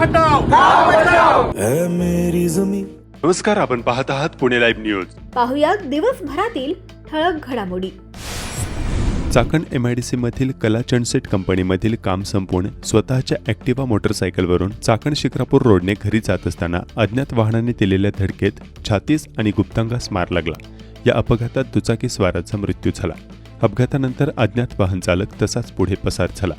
हटाओ मेरी जमीन. नमस्कार आपण पाहत आहात पुणे लाईव्ह न्यूज. पाहुयात दिवसभरातील ठळक घडामोडी. Chakan M I D C मधील कला चंडसेट कंपनीमधील काम संपवून स्वतःच्या ॲक्टिवा मोटरसायकलवरून चाकण शिक्रापूर रोडने घरी जात असताना अज्ञात वाहनाने दिलेल्या धडकेत छातीस आणि गुप्तांगास मार लागला. या अपघातात दुचाकी स्वाराचा मृत्यू झाला. अपघातानंतर अज्ञात वाहन चालक तसाच पुढे पसार झाला.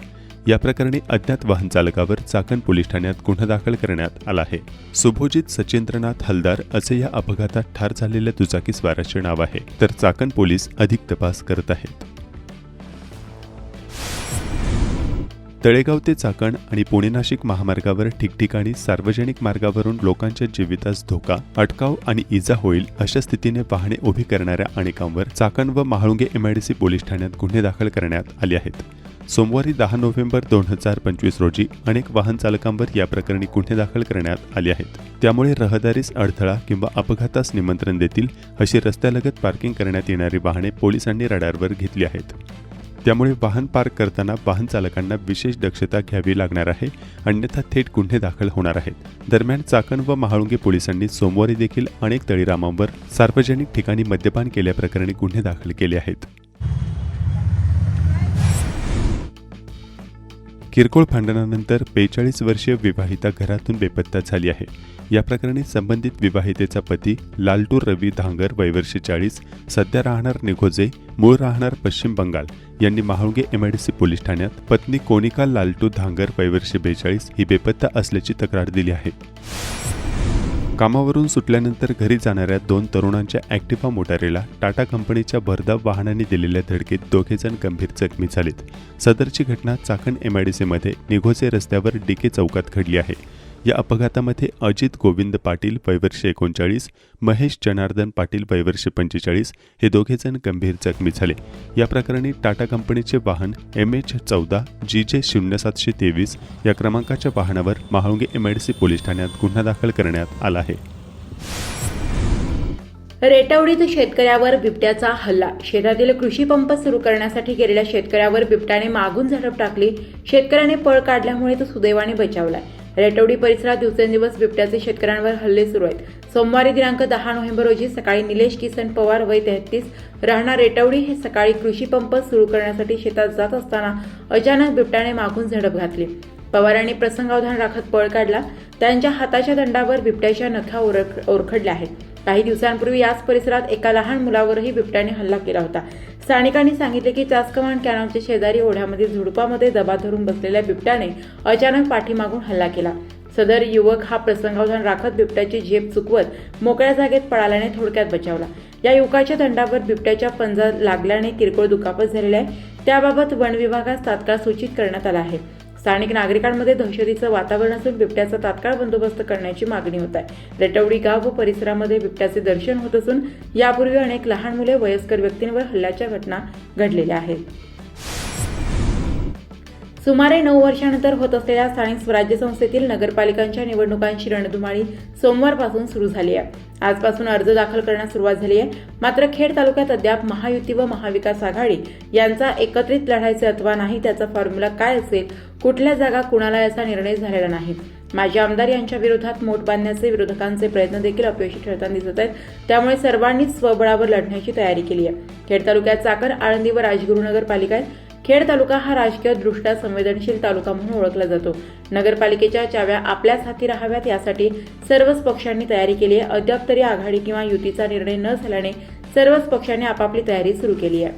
या प्रकरणी अज्ञात वाहन चालकावर चाकण पोलीस ठाण्यात गुन्हा दाखल करण्यात आला आहे. सुभोजित सचिंद्रनाथ हलदार असे या अपघातात ठार झालेल्या दुचाकी स्वाराचे नाव आहे. तर चाकण पोलीस अधिक तपास करत आहेत. तळेगाव ते चाकण आणि पुणे नाशिक महामार्गावर ठिकठिकाणी सार्वजनिक मार्गावरून लोकांच्या जीवितास धोका अटकाव आणि इजा होईल अशा स्थितीने वाहने उभी करणाऱ्या अनेकांवर चाकण व महाळुंगे एमआयडीसी पोलीस ठाण्यात गुन्हे दाखल करण्यात आले आहेत. सोमवारी दहा नोव्हेंबर दोन हजार पंचवीस रोजी अनेक वाहन चालकांवर या प्रकरणी गुन्हे दाखल करण्यात आले आहेत. त्यामुळे रहदारीस अडथळा किंवा अपघातास निमंत्रण देतील अशी रस्त्यालगत पार्किंग करण्यात येणारी वाहने पोलिसांनी रडारवर घेतली आहेत. त्यामुळे वाहन पार्क करताना वाहन चालकांना विशेष दक्षता घ्यावी लागणार आहे अन्यथा थेट गुन्हे दाखल होणार आहेत. दरम्यान चाकण व महाळुंगे पोलिसांनी सोमवारी देखील अनेक तळीरामांवर सार्वजनिक ठिकाणी मद्यपान केल्याप्रकरणी गुन्हे दाखल केले आहेत. किरकोळ भांडणानंतर बेचाळीस वर्षीय विवाहिता घरातून बेपत्ता झाली आहे. या प्रकरणी संबंधित विवाहितेचा पती लालटू रवी धांगर वयवर्षी चाळीस सध्या राहणार निघोजे मूळ राहणार पश्चिम बंगाल. यांनी महाळुंगे एमआयडीसी पोलीस ठाण्यात पत्नी कोनिका लालटू धांगर वयवर्षी बेचाळीस ही बेपत्ता असल्याची तक्रार दिली आहे. कामावरून सुटल्यानंतर घरी जाणाऱ्या दोन तरुणांच्या ॲक्टिवा मोटारीला टाटा कंपनीच्या भरधाव वाहनाने दिलेल्या धडकेत दोघेजण गंभीर जखमी झालेत. सदरची घटना चाकण एमआयडीसीमध्ये निघोचे रस्त्यावर डीके चौकात घडली आहे. या अपघातामध्ये अजित गोविंद पाटील वयवर्षे एकोणचाळीस महेश जनार्दन पाटील वयवर्षे पंचेचाळीस हे दोघेजण गंभीर जखमी झाले. या प्रकरणी टाटा कंपनीचे वाहन एम एच चौदा जी जे शून्य सातशे तेवीस या क्रमांकाच्या वाहनावर महाळुंगे एमआयडीसी पोलीस ठाण्यात गुन्हा दाखल करण्यात आला आहे. रेटवडीत शेतकऱ्यावर बिबट्याचा हल्ला. शेतातील कृषी पंप सुरू करण्यासाठी गेलेल्या शेतकऱ्यावर बिबट्याने मागून झडप टाकली. शेतकऱ्याने पळ काढल्यामुळे तो सुदैवाने बचावलाय रेटवडी परिसरात दिवसेंदिवस बिबट्याचे शेतकऱ्यांवर हल्ले सुरू आहेत. सोमवारी दिनांक दहा नोव्हेंबर रोजी सकाळी निलेश किसन पवार वय तेहतीस राहणार रेटवडी हे सकाळी कृषी पंप सुरू करण्यासाठी शेतात जात असताना अचानक बिबट्याने मागून झडप घातली. पवारांनी प्रसंगावधान राखत पळ काढला. त्यांच्या हाताच्या दंडावर बिबट्याच्या नख्या ओरख ओरखडल्या आहेत. काही दिवसांपूर्वी याच परिसरात एका लहान मुलावरही बिबट्याने हल्ला केला होता. स्थानिकांनी सांगितले की चासकमान कॅनॉलच्या शेजारी ओढ्यामध्ये झुडपामध्ये दबा धरून बसलेल्या बिबट्याने अचानक पाठीमागून हल्ला केला. सदर युवक हा प्रसंगावधान राखत बिबट्याची झेप चुकवत मोकळ्या जागेत पळाल्याने थोडक्यात बचावला. या युवकाच्या दंडावर बिबट्याच्या पंजा लागल्याने किरकोळ दुखापत झालेली आहे. त्याबाबत वन विभागास तात्काळ सूचित करण्यात आला आहे. स्थानिक नागरिकांमध्ये दहशतीचं वातावरण असून बिबट्याचा तात्काळ बंदोबस्त करण्याची मागणी होत आहे. रेटवडी गाव व परिसरामध्ये बिबट्याचे दर्शन होत असून यापूर्वी अनेक लहान मुले वयस्कर व्यक्तींवर हल्ल्याच्या घटना घडलेल्या आहेत. सुमारे नऊ वर्षानंतर होत असलेल्या स्थानिक स्वराज्य संस्थेतील नगरपालिकांच्या निवडणुकांची रणधुमाळी सोमवारपासून सुरू झाली आहे. आजपासून अर्ज दाखल करण्यास सुरुवात झाली आहे. मात्र खेड तालुक्यात अद्याप महायुती व महाविकास आघाडी यांचा एकत्रित लढायचे अथवा नाही त्याचा फॉर्म्युला काय असेल कुठल्या जागा कुणाला याचा निर्णय झालेला नाही. माजी आमदार यांच्या विरोधात मोठ बांधण्याचे विरोधकांचे प्रयत्न देखील अपयशी ठरताना दिसत आहेत. त्यामुळे सर्वांनीच स्वबळावर लढण्याची तयारी केली आहे. खेड तालुक्यात चाकर आळंदी व राजगुरुनगर पालिका खेड तालुका हा राजकीय दृष्ट्या संवेदनशील तालुका म्हणून ओळखला जातो. नगरपालिकेच्या चाव्या आपल्याच हाती राहाव्यात यासाठी सर्वच पक्षांनी तयारी केली आहे. अद्याप तरी आघाडी किंवा युतीचा निर्णय न झाल्याने सर्वच पक्षांनी आपापली तयारी सुरू केली आहे.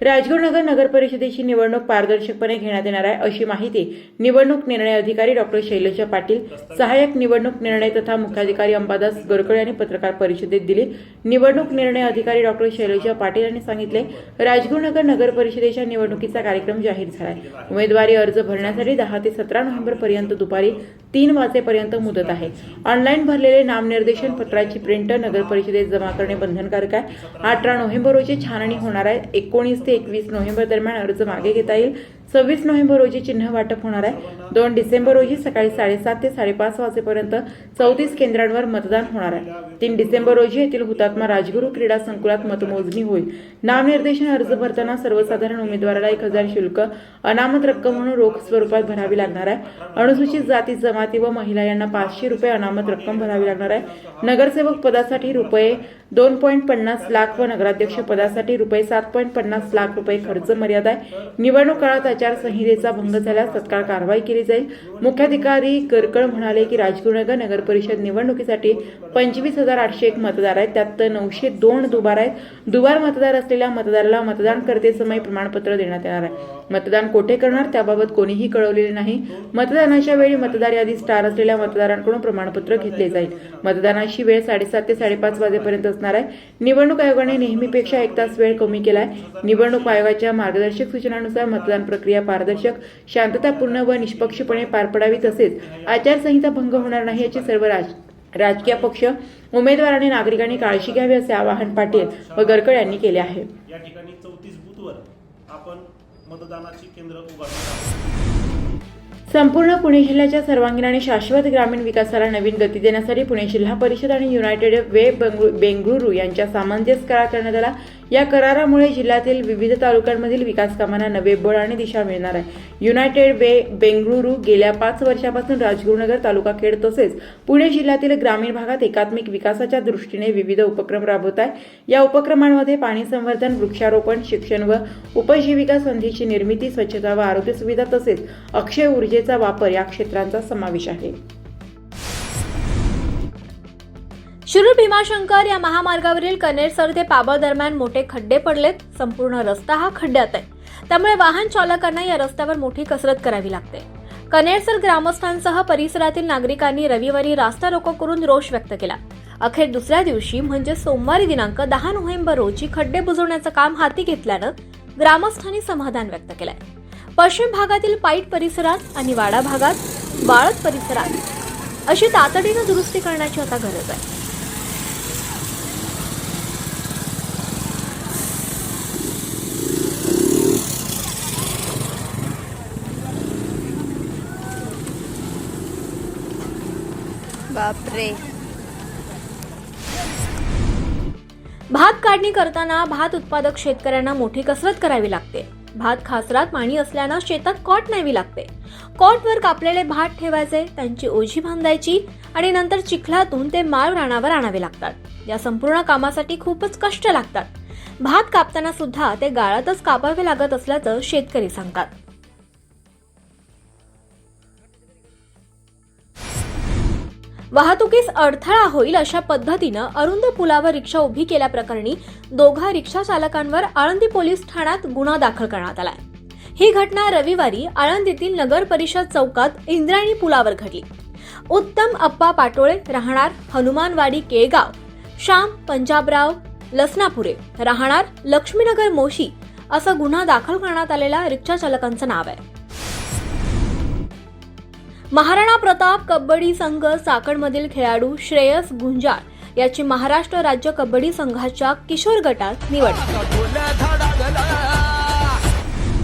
राजगुरुनगर नगर परिषदेची निवडणूक पारदर्शकपणे घेण्यात येणार आहे अशी माहिती निवडणूक निर्णय अधिकारी डॉक्टर शैलजा पाटील सहाय्यक निवडणूक निर्णय तथा मुख्याधिकारी अंबादास गोरकळे यांनी पत्रकार परिषदेत दिली. निवडणूक निर्णय अधिकारी डॉक्टर शैलजा पाटील यांनी सांगितले राजगुरुनगर नगर परिषदेच्या निवडणुकीचा कार्यक्रम जाहीर झाला आहे उमेदवारी अर्ज भरण्यासाठी दहा ते सतरा नोव्हेंबर पर्यंत दुपारी तीन वाजेपर्यंत मुदत आहे. ऑनलाईन भरलेले नामनिर्देशन पत्राची प्रिंट नगर परिषदेत जमा करणे बंधनकारक आहे. अठरा नोव्हेंबर रोजी छाननी होणार आहे एकोणीस ते एकवीस नोव्हेंबर दरम्यान अर्ज मागे घेता येईल. सव्वीस नोव्हेंबर रोजी चिन्ह वाटप होणार आहे. दोन डिसेंबर रोजी सकाळी साडेसात ते साडेपाच वाजेपर्यंत चौतीस केंद्रांवर मतदान होणार आहे. तीन डिसेंबर रोजी येथील हुतात्मा राजगुरू क्रीडा संकुलात मतमोजणी होईल. नामनिर्देशन अर्ज भरताना सर्वसाधारण उमेदवाराला एक हजार शुल्क अनामत रक्कम म्हणून रोख स्वरूपात भरावी लागणार आहे. अनुसूचित जाती जमाती व महिला यांना पाचशे रुपये अनामत रक्कम भरावी लागणार आहे. नगरसेवक पदासाठी रुपये दोन पॉईंट पन्नास लाख व नगराध्यक्ष पदासाठी रुपये सात पॉईंट पन्नास लाख रुपये खर्च मर्यादा आहे. निवडणूक काळात आचारसंहितेचा भंग झाल्यास तत्काळ कारवाई केली जाईल. मुख्याधिकारी करकळ म्हणाले की राजगुरुनगर नगर परिषद निवडणुकीसाठी पंचवीस हजार आठशे एक मतदार आहेत. त्यात नऊशे दोन दुबार आहेत. दुबार मतदार असलेल्या मतदाराला मतदान करते समय प्रमाणपत्र देण्यात येणार आहे. मतदान कोठे करणार त्याबाबत कोणीही कळवलेले नाही. मतदानाच्या वेळी मतदार यादी स्टार असलेल्या मतदारांकडून प्रमाणपत्र घेतले जाईल. मतदानाची वेळ साडेसात ते साडेपाच वाजेपर्यंत असणार आहे. निवडणूक आयोगाने नेहमीपेक्षा एक तास वेळ कमी केला आहे निवडणूक आयोगाच्या मार्गदर्शक सूचनानुसार मतदान प्रक्रिया पारदर्शक शांततापूर्ण व निष्पक्षपणे पार पडावी तसेच आचारसंहिता भंग होणार नाही याची सर्व राज राजकीय पक्ष उमेदवार आणि नागरिकांनी काळजी घ्यावी असे आवाहन पाटील व गरकळ यांनी केले आहे. या ठिकाणी चौतीस बूथवर आपण मतदानाची केंद्र उभारणार आहोत. संपूर्ण पुणे जिल्ह्याच्या सर्वांगीण आणि शाश्वत ग्रामीण विकासाला नवीन गती देण्यासाठी पुणे जिल्हा परिषद आणि युनायटेड वे बेंगळुरू यांच्या सामंजस्य करार करण्यात आला. या करारामुळे जिल्ह्यातील विविध तालुक्यांमधील विकास कामांना नवे बळ आणि दिशा मिळणार आहे. युनायटेड वे बेंगळुरू गेल्या पाच वर्षापासून राजगुरुनगर तालुका खेड तसेच पुणे जिल्ह्यातील ग्रामीण भागात एकात्मिक विकासाच्या दृष्टीने विविध उपक्रम राबवत आहे. या उपक्रमांमध्ये पाणी संवर्धन वृक्षारोपण शिक्षण व उपजीविका संधीची निर्मिती स्वच्छता व आरोग्य सुविधा तसेच अक्षय ऊर्जे ऊर्जेचा वापर या क्षेत्रांचा समावेश आहे. शिरूर भीमाशंकर या महामार्गावरील कनेरसर ते पाबळ दरम्यान मोठे खड्डे पडलेत. संपूर्ण रस्ता हा खड्ड्यात आहे. त्यामुळे वाहन चालकांना या रस्त्यावर मोठी कसरत करावी लागते. कनेरसर ग्रामस्थांसह परिसरातील नागरिकांनी रविवारी रास्ता रोको करून रोष व्यक्त केला. अखेर दुसऱ्या दिवशी म्हणजे सोमवारी दिनांक दहा नोव्हेंबर रोजी खड्डे बुजवण्याचं काम हाती घेतल्यानं ग्रामस्थांनी समाधान व्यक्त केलंय. पश्चिम भागातील पाईट परिसरात आणि वाडा भागात बाळत परिसरात अशी तातडीनं दुरुस्ती करण्याची आता गरज आहे. बापरे. भात काढणी करताना भात उत्पादक शेतकऱ्यांना मोठी कसरत करावी लागते. भात खासरात पाणी असल्यानं शेतात कॉट न्यावी लागते. कॉटवर कापलेले भात ठेवायचे त्यांची ओझी बांधायची आणि नंतर चिखलातून ते माळ रानावर आणावे लागतात. या संपूर्ण कामासाठी खूपच कष्ट लागतात. भात कापताना सुद्धा ते गाळातच कापावे लागत असल्याचं शेतकरी सांगतात. वाहतुकीस अडथळा होईल अशा पद्धतीनं अरुंद पुलावर रिक्षा उभी केल्याप्रकरणी दोघा रिक्षा चालकांवर आळंदी पोलीस ठाण्यात गुन्हा दाखल करण्यात आलाय. ही घटना रविवारी आळंदीतील नगर परिषद चौकात इंद्रायणी पुलावर घडली. उत्तम अप्पा पाटोळे राहणार हनुमानवाडी केळगाव. श्याम पंजाबराव लसनापुरे राहणार लक्ष्मीनगर मोशी असा गुन्हा दाखल करण्यात आलेला रिक्षा चालकांचं नाव आहे. महाराणा प्रताप कबड्डी संघ चाकणमधील खेळाडू श्रेयस गुंजाळ याची महाराष्ट्र राज्य कबड्डी संघाच्या किशोर गटात निवड.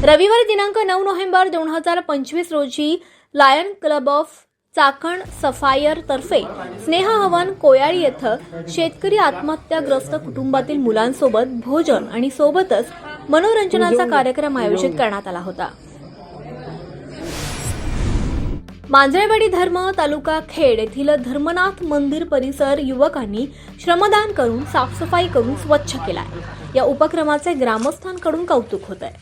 रविवारी दिनांक नऊ नोव्हेंबर दोन हजार पंचवीस रोजी lion club of Chakan sapphire तर्फे स्नेह हवन कोयाळी येथं शेतकरी आत्महत्याग्रस्त कुटुंबातील मुलांसोबत भोजन आणि सोबतच मनोरंजनाचा कार्यक्रम आयोजित करण्यात आला होता मांजरेवाडी धर्म तालुका खेड येथील धर्मनाथ मंदिर परिसर युवकांनी श्रमदान करून साफसफाई करून स्वच्छ केला आहे या उपक्रमाचे ग्रामस्थांकडून कौतुक होत आहे.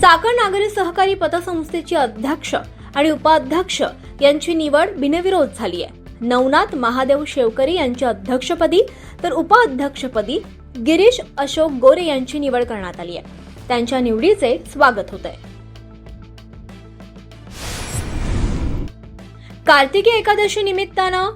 चाकण नागरी सहकारी पतसंस्थेचे अध्यक्ष आणि उपाध्यक्ष यांची निवड बिनविरोध झाली आहे. नवनाथ महादेव शेवकरी यांच्या अध्यक्षपदी तर उपाध्यक्षपदी गिरीश अशोक गोरे यांची निवड करण्यात आली आहे. त्यांच्या निवडीचे स्वागत होत आहे. कार्तिकी एकादशी निमित्तानं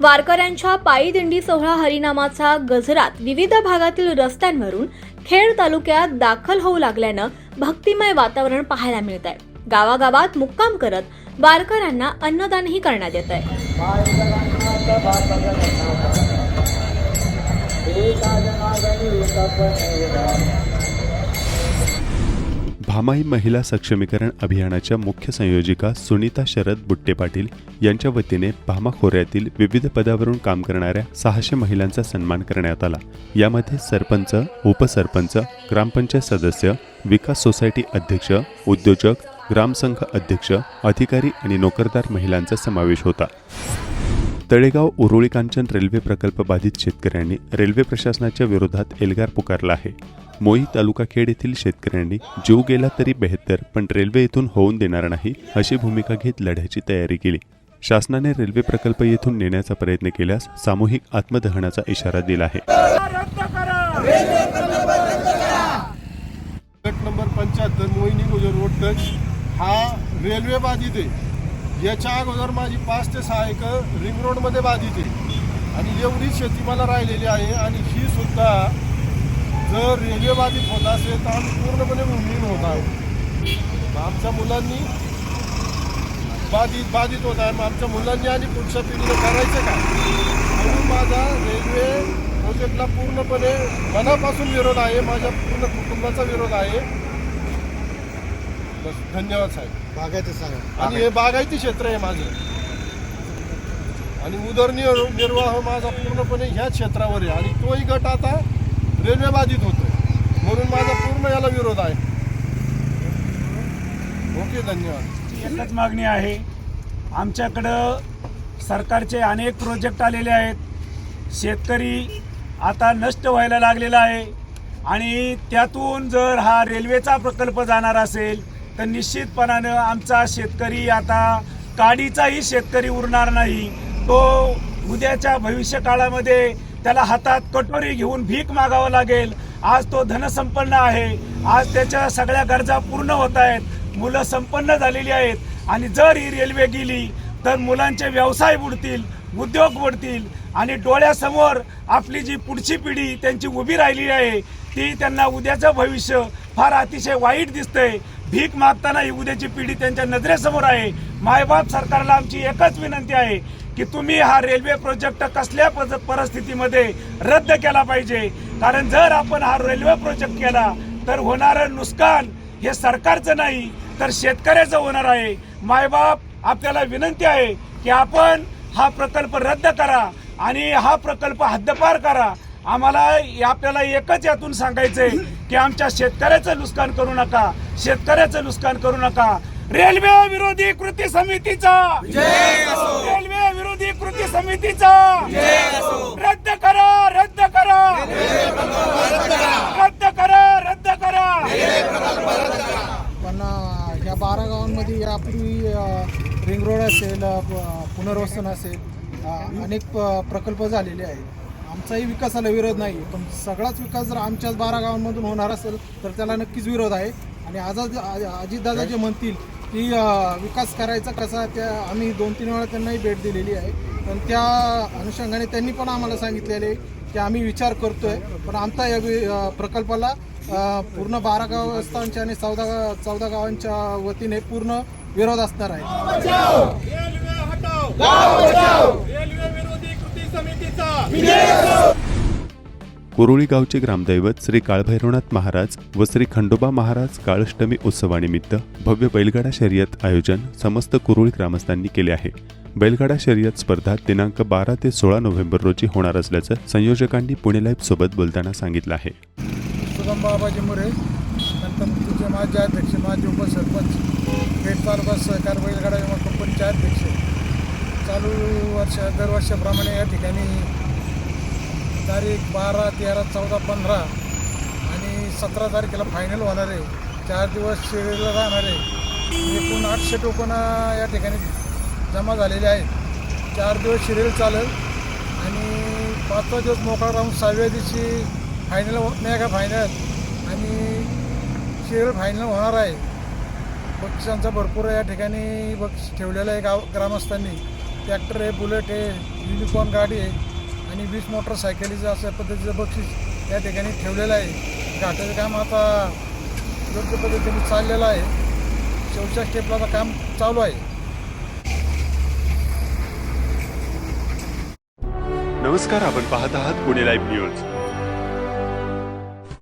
वारकऱ्यांच्या पायी दिंडी सोहळा हरिनामाचा गजरात विविध भागातील रस्त्यांवरून खेड तालुक्यात दाखल होऊ लागल्यानं भक्तिमय वातावरण पाहायला मिळत आहे गावागावात मुक्काम करत वारकऱ्यांना अन्नदानही करण्यात येत आहे भामाई महिला सक्षमीकरण अभियानाच्या मुख्य संयोजिका सुनीता शरद बुट्टे पाटील यांच्या वतीने भामा खोऱ्यातील विविध पदावरून काम करणाऱ्या सहाशे महिलांचा सन्मान करण्यात आला. यामध्ये सरपंच उपसरपंच ग्रामपंचायत सदस्य विकास सोसायटी अध्यक्ष उद्योजक ग्रामसंघ अध्यक्ष अधिकारी आणि नोकरदार महिलांचा समावेश होता. तळेगाव उरुळी कांचन रेल्वे प्रकल्प बाधित शेतकऱ्यांनी रेल्वे प्रशासनाच्या विरोधात एल्गार पुकारला आहे. मोई तालुका खेड येथील शेतकऱ्यांनी जीव गेला तरी बेहतर पण रेल्वे येथून होऊन देणार नाही अशी भूमिका घेत लढ्याची तयारी केली. शासनाने रेल्वे प्रकल्प येथून नेण्याचा प्रयत्न केल्यास सामूहिक आत्मदहनाचा इशारा दिला आहे. गट नंबर पंच्याहत्तर मोहिनी रोड टच हा रेल्वे बाधित आहे. याच्या अगोदर माझी पाच ते सहा एकर रिंग रोडमध्ये बाधित आहे. आणि एवढी शेती मला राहिलेली आहे आणि ही सुद्धा जर रेल्वे बाधित होत असेल तर आम्ही पूर्णपणे भूमिहीन होत आहोत. आमच्या मुलांनी बाधित बाधित होत आहे. मग आमच्या मुलांनी आणि पुढच्या पिढीने करायचं का? म्हणून माझा रेल्वे प्रोजेक्टला पूर्णपणे मनापासून विरोध आहे. माझ्या पूर्ण कुटुंबाचा विरोध आहे. बस धन्यवाद साहेब. बागायचं सांगा आणि हे बागायती क्षेत्र आहे माझं. आणि उदरनिर्वाह निर्वाह माझा पूर्णपणे ह्या क्षेत्रावर आहे. आणि तोही गट आता रेल्वे बाधित होतोय म्हणून माझा पूर्ण याला विरोध आहे. ओके धन्यवाद. एकच मागणी आहे. आमच्याकडं सरकारचे अनेक प्रोजेक्ट आलेले आहेत. शेतकरी आता नष्ट व्हायला लागलेला आहे. आणि त्यातून जर हा रेल्वेचा प्रकल्प जाणार असेल तर निश्चितपणानं आमचा शेतकरी आता काडीचाही शेतकरी उरणार नाही. तो उद्याच्या भविष्य काळामध्ये त्याला हातात कटोरी घेऊन भीक मागावं लागेल. आज तो धनसंपन्न आहे. आज त्याच्या सगळ्या गरजा पूर्ण होत आहेत. मुलं संपन्न झालेली आहेत. आणि जर ही रेल्वे गेली तर मुलांचे व्यवसाय बुडतील उद्योग बुडतील आणि डोळ्यासमोर आपली जी पुढची पिढी त्यांची उभी राहिली आहे ती त्यांना उद्याचं भविष्य फार अतिशय वाईट दिसतंय. भीक मागताना ही उद्याची पिढी त्यांच्या नजरेसमोर आहे. मायबाप सरकारला आमची एकच विनंती आहे की तुम्ही हा रेल्वे प्रोजेक्ट कसल्या पद- परिस्थितीमध्ये रद्द केला पाहिजे. कारण जर आपण हा रेल्वे प्रोजेक्ट केला तर होणारं नुकसान हे सरकारचं नाही तर शेतकऱ्याचं होणार आहे. मायबाप आपल्याला विनंती आहे की आपण हा प्रकल्प रद्द करा आणि हा प्रकल्प हद्दपार करा. आम्हाला आपल्याला एकच यातून सांगायचंय की आमच्या शेतकऱ्याचं नुकसान करू नका. शेतकऱ्याचं नुकसान करू नका. रेल्वे विरोधी कृती समितीचा. रेल्वे विरोधी कृती समितीचा. रद्द करा रद्द करा. रद्द करा रद्द करा. पण या बारा गावांमध्ये यापूर्वी रिंग रोड असेल पुनर्वसन असेल अनेक प- प्रकल्प झालेले आहेत. आमचाही विकासाला विरोध नाही. पण सगळाच विकास जर आमच्याच बारा गावांमधून होणार असेल तर त्याला नक्कीच विरोध आहे. आणि आज अजितदादा जे म्हणतील की विकास करायचा कसा त्या आम्ही दोन तीन वेळा त्यांनाही भेट दिलेली आहे. पण त्या अनुषंगाने त्यांनी पण आम्हाला सांगितलेले आहे की आम्ही विचार करतोय. पण आमचा या प्रकल्पाला पूर्ण बारा गावस्थांच्या आणि चौदा चौदा गावांच्या वतीने पूर्ण विरोध असणार आहे. कुरुळी गावचे ग्रामदैवत श्री काळभैरवनाथ महाराज व श्री खंडोबा महाराज काळष्टमी उत्सवानिमित्त भव्य बैलगाडा शर्यत आयोजन समस्त कुरुळी ग्रामस्थांनी केले आहे. बैलगाडा शर्यत स्पर्धा दिनांक बारा ते सोळा नोव्हेंबर रोजी होणार असल्याचं संयोजकांनी पुणे लाईफ सोबत बोलताना सांगितलं आहे. बाबाजी मुरे नंतर माझे अध्यक्ष माझे उपसरपंच पेठ तालुका सहकार बैलगाडा विमा कंपनीचे अध्यक्ष. चालू वर्ष दरवर्षाप्रमाणे या ठिकाणी तारीख बारा तेरा चौदा पंधरा आणि सतरा तारखेला फायनल होणार आहे. चार दिवस शिर्डीला राहणार आहे. एकूण आठशे टोकन या ठिकाणी जमा झालेले आहेत. चार दिवस शिरेल चालेल आणि पाचवा दिवस मोकळा राहून सहाव्या दिवशी फायनल होत नाही का फायनल आणि शिरेल फायनल होणार आहे. बक्षिसांचा भरपूर या ठिकाणी. बक्षीस ठेवलेलं आहे गाव ग्रामस्थांनी. ट्रॅक्टर आहे बुलेट आहे युनिकॉर्न गाडी आहे. आणि वीस मोटरसायकलीचं अशा पद्धतीचं बक्षीस या ठिकाणी ठेवलेलं आहे. घाटाचं काम आता योग्य पद्धतीने चाललेलं आहे. शेवटच्या स्टेपला काम चालू आहे. नमस्कार आपण पाहत आहात पुणे लाईव्ह न्यूज